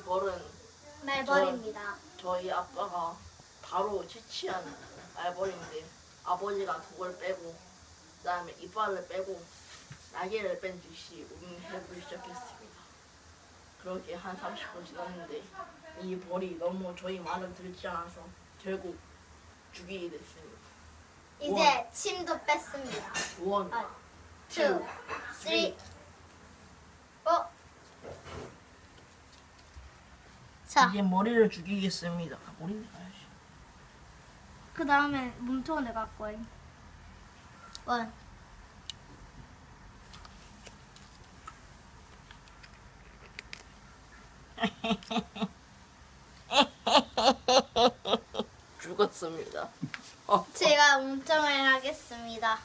이 벌은 말벌입니다. 저희 아빠가 바로 채취한 말벌인데 아버지가 독을 빼고 그다음에 이빨을 빼고 날개를 뺀 듯이 운해보기 시작했습니다. 그렇게 한 30분 지났는데 이 벌이 너무 저희 말을 듣지 않아서 결국 죽이게 됐습니다. 이제 침도 뺐습니다. 원, 아, 투, three. 자, 이제 머리를 죽이겠습니다. 머리를 가야지. 그 다음에 몸통을 내가 할 거야. 원. 죽었습니다. 어, 제가 몸통을 하겠습니다.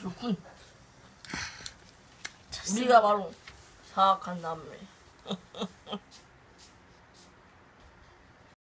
좋군. 우리가 바로 사악한 남매.